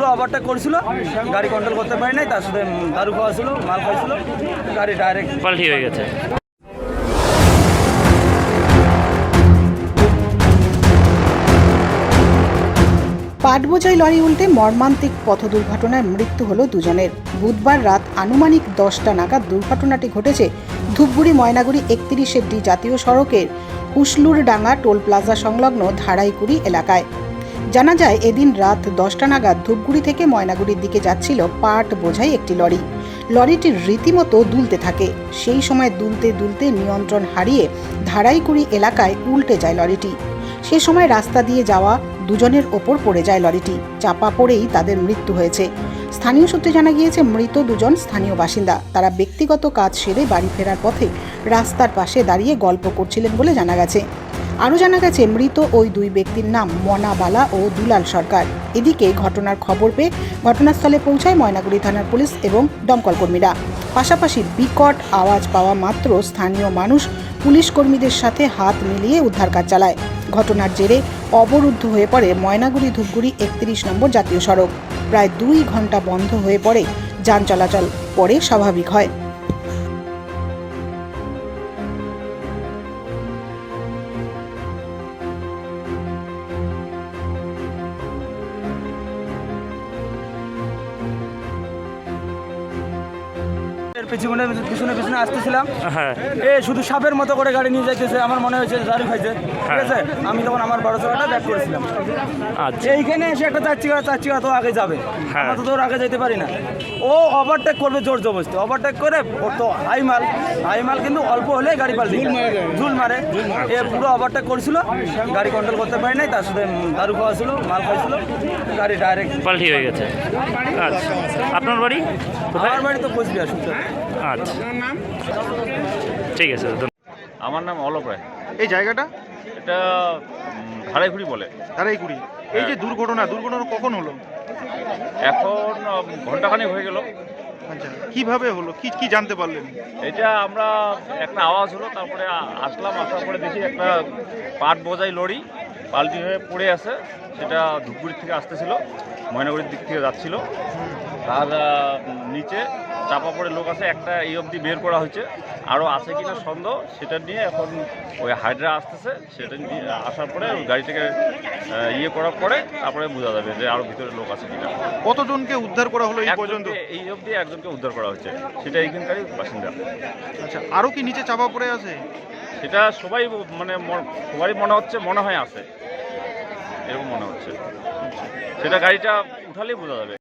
পুরো ওভারটেক করেছিল। গাড়ি কন্ট্রোল করতে পারি নাই তার সাথে দারু খাওয়া ছিল মাল খাইছিল গাড়ি ডাইরেক্ট পাল্টি হয়ে গেছে। পাট বোঝাই লরি উল্টে মর্মান্তিক পথ দুর্ঘটনায় মৃত্যু হলো দুজনের। বুধবার রাত আনুমানিক দশটা নাগাদ দুর্ঘটনাটি ঘটেছে ধূপগুড়ি ময়নাগুড়ি একত্রিশে ডি জাতীয় সড়কের হুসলুর ডাঙ্গা টোল প্লাজা সংলগ্ন ধারাইকুড়ি এলাকায়। জানা যায়, এদিন রাত দশটা নাগাদ ধূপগুড়ি থেকে ময়নাগুড়ির দিকে যাচ্ছিল পাট বোঝাই একটি লরি। লরিটির রীতিমতো দুলতে থাকে। সেই সময় দুলতে দুলতে নিয়ন্ত্রণ হারিয়ে ধারাইকুড়ি এলাকায় উল্টে যায় লরিটি। সে সময় রাস্তা দিয়ে যাওয়া দুজনের ওপর পড়ে যায় লরিটি। চাপা পড়েই তাদের মৃত্যু হয়েছে। স্থানীয় সূত্রে জানা গিয়েছে, মৃত দুজন স্থানীয় বাসিন্দা। তারা ব্যক্তিগত কাজ সেরে বাড়ি ফেরার পথে রাস্তার পাশে দাঁড়িয়ে গল্প করছিলেন বলে জানা গেছে। আরও জানা গেছে, মৃত ওই দুই ব্যক্তির নাম মনা বালা ও দুলাল সরকার। এদিকে ঘটনার খবর পেয়ে ঘটনাস্থলে পৌঁছায় ময়নাগুড়ি থানার পুলিশ এবং দমকল কর্মীরা। পাশাপাশি বিকট আওয়াজ পাওয়া মাত্র স্থানীয় মানুষ পুলিশ কর্মীদের সাথে হাত মিলিয়ে উদ্ধার কাজ চালায়। ঘটনার জেরে অবরুদ্ধ হয়ে পড়ে ময়নাগুড়ি ধূপগুড়ি একত্রিশ নম্বর জাতীয় সড়ক। প্রায় দুই ঘণ্টা বন্ধ হয়ে পড়ে যান চলাচল, পরে স্বাভাবিক হয়। এর পিছনে পিছনে পিছনে আসতেছিলাম। হ্যাঁ। এ শুধু সাপের মতো করে গাড়ি নিয়ে যাইতেছে। আমার মনে হয়েছে দারু খাইছে ঠিক আছে? আমি তখন আমার বড় চাকাটা ব্যাক করেছিলাম। আচ্ছা। এইখানে এসে একটা চার চিকা চার চিকা তো আগে যাবে। হ্যাঁ। আমরা তো তোর আগে যেতে পারি না। ও ওভারটেক করবে জোর জবরদস্তি। ওভারটেক করে ওর তো হাই মাল। হাই মাল কিন্তু অল্প হলে গাড়ি পাল্টি ঝুল মারে এ পুরো ওভারটেক করেছিল। গাড়ি কন্ট্রোল করতে পারি নাই। তার সাথে দারু খাওয়া ছিল মাল খাইছিল গাড়ি ডাইরেক্ট পাল্টি হয়ে গেছে। আচ্ছা। আপনার বাড়ি? আমার বাড়ি তো কোচবিহার সুতরাং। আচ্ছা। ঠিক আছে। আমার নাম অলোক রায়। এই জায়গাটা? এটা ভাড়াইঘুড়ি বলে। ধারাইকুড়ি। এই যে দুর্ঘটনা দুর্ঘটনা কখন হলো? এখন ঘন্টাখানেক হয়ে গেল। আচ্ছা কীভাবে হলো? কি কি জানতে পারলেন? এটা আমরা একটা আওয়াজ হলো তারপরে আসলাম আসার পরে দেখি একটা পাট বোঝাই লরি। পাল্টি হয়ে পড়ে আছে সেটা ধূপগুড়ির থেকে আসতেছিল ময়নাগুড়ির দিক থেকে যাচ্ছিল। তার নিচে চাপা পড়ে লোক আছে একটা এই অবধি বের করা হয়েছে। আরও আছে কিনা সন্দেহ সেটা নিয়ে এখন ওই হাইড্রা আসতেছে সেটা নিয়ে আসার পরে ওই গাড়িটাকে ইয়ে করার পরে তারপরে বোঝা যাবে যে আরও ভিতরে লোক আছে কিনা। কতজনকে উদ্ধার করা হলো এই পর্যন্ত? এই অবধি একজনকে উদ্ধার করা হয়েছে সেটা এইখানকারই বাসিন্দা। আচ্ছা আরও কি নিচে চাপা পড়ে আছে? সেটা সবাই মানে সবারই মনে হচ্ছে মনে হয় আছে। এরকম মনে হচ্ছে। সেটা গাড়িটা উঠালেই বোঝা যাবে।